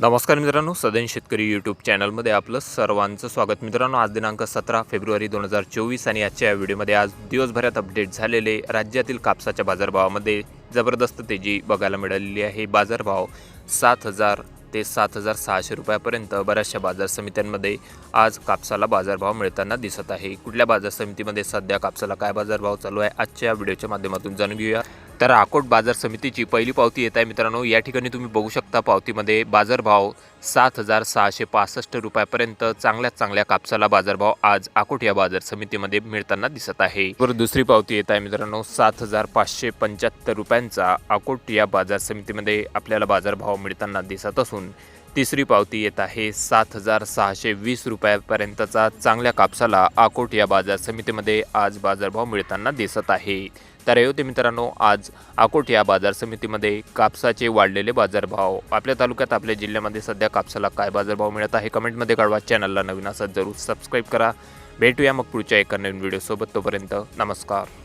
नमस्कार मित्रांनो सदन शेतकरी यूट्यूब चॅनलमध्ये आपलं सर्वांचं स्वागत. मित्रांनो आज दिनांक सतरा फेब्रुवारी दोन हजार चोवीस आणि आजच्या या व्हिडिओमध्ये आज दिवसभरात अपडेट झालेले राज्यातील कापसाच्या बाजारभावामध्ये जबरदस्त तेजी बघायला मिळालेली आहे. बाजारभाव सात हजार ते सात हजार सहाशे रुपयापर्यंत बऱ्याचशा बाजार समित्यांमध्ये आज कापसाला बाजारभाव मिळताना दिसत आहे. कुठल्या बाजार समितीमध्ये सध्या कापसाला काय बाजारभाव चालू आहे आजच्या या व्हिडिओच्या माध्यमातून जाणून घेऊया. तर अकोट बाजार समितीची पहिली पावती येत आहे. मित्रांनो या ठिकाणी तुम्ही बघू शकता पावतीमध्ये बाजारभाव सात हजार सहाशे पासष्ट रुपयापर्यंत चांगल्यात चांगल्या कापसाला बाजारभाव आज अकोट या बाजार समितीमध्ये मिळताना दिसत आहे. तर दुसरी पावती येत आहे मित्रांनो सात हजार पाचशे पंच्याहत्तर रुपयांचा अकोट या बाजार समितीमध्ये आपल्याला बाजारभाव मिळताना दिसत असून तिसरी पावती येत आहे. सात हजार सहाशे वीस रुपयापर्यंतचा चांगल्या कापसाला आकोट या बाजार समितीमध्ये आज बाजारभाव मिळताना दिसत आहे. तर हे होते मित्रांनो आज अकोट या बाजार समितीमध्ये कापसाचे वाढलेले बाजारभाव. आपल्या तालुक्यात आपल्या जिल्ह्यामध्ये सध्या कापसाला काय बाजारभाव मिळत आहे कमेंटमध्ये कळवा. चॅनलला नवीन असत जरूर सबस्क्राईब करा. भेटूया मग पुढच्या एका नवीन व्हिडिओसोबत तोपर्यंत नमस्कार.